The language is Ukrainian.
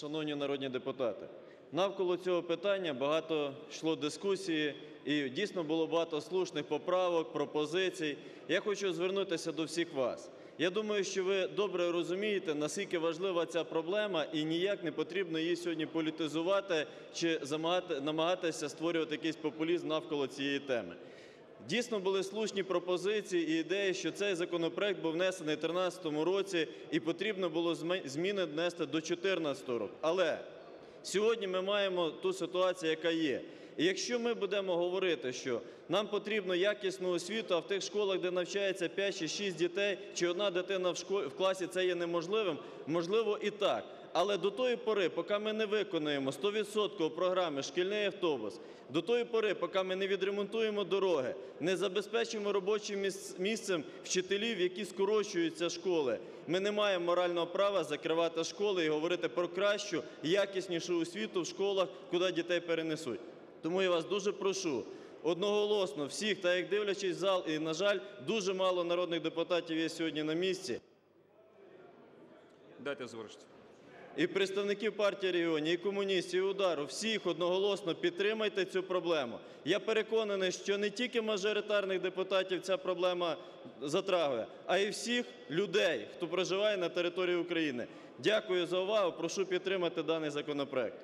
Шановні народні депутати, навколо цього питання багато йшло дискусії, і дійсно було багато слушних поправок, пропозицій. Я хочу звернутися до всіх вас. Я думаю, що ви добре розумієте, наскільки важлива ця проблема, і ніяк не потрібно її сьогодні політизувати чи намагатися створювати якийсь популізм навколо цієї теми. Дійсно були слушні пропозиції і ідеї, що цей законопроект був внесений у 2013 році і потрібно було зміни внести до 2014 року. Але сьогодні ми маємо ту ситуацію, яка є. І якщо ми будемо говорити, що нам потрібно якісну освіту, а в тих школах, де навчається 5 чи 6 дітей, чи одна дитина в шко- в класі це є неможливим, можливо і так. Але до тої пори, поки ми не виконуємо 100% програми «Шкільний автобус», до тої пори, поки ми не відремонтуємо дороги, не забезпечимо робочим міс- місцем вчителів, які скорочуються школи, ми не маємо морального права закривати школи і говорити про кращу, якіснішу освіту в школах, куди дітей перенесуть. Тому я вас дуже прошу одноголосно всіх, так як дивлячись в зал, і, на жаль, дуже мало народних депутатів є сьогодні на місці, Дайте завершити. і представників партії регіонів, і комуністів, і удару, всіх одноголосно підтримайте цю проблему. Я переконаний, що не тільки мажоритарних депутатів ця проблема затрагує, а й всіх людей, хто проживає на території України. Дякую за увагу. Прошу підтримати даний законопроект.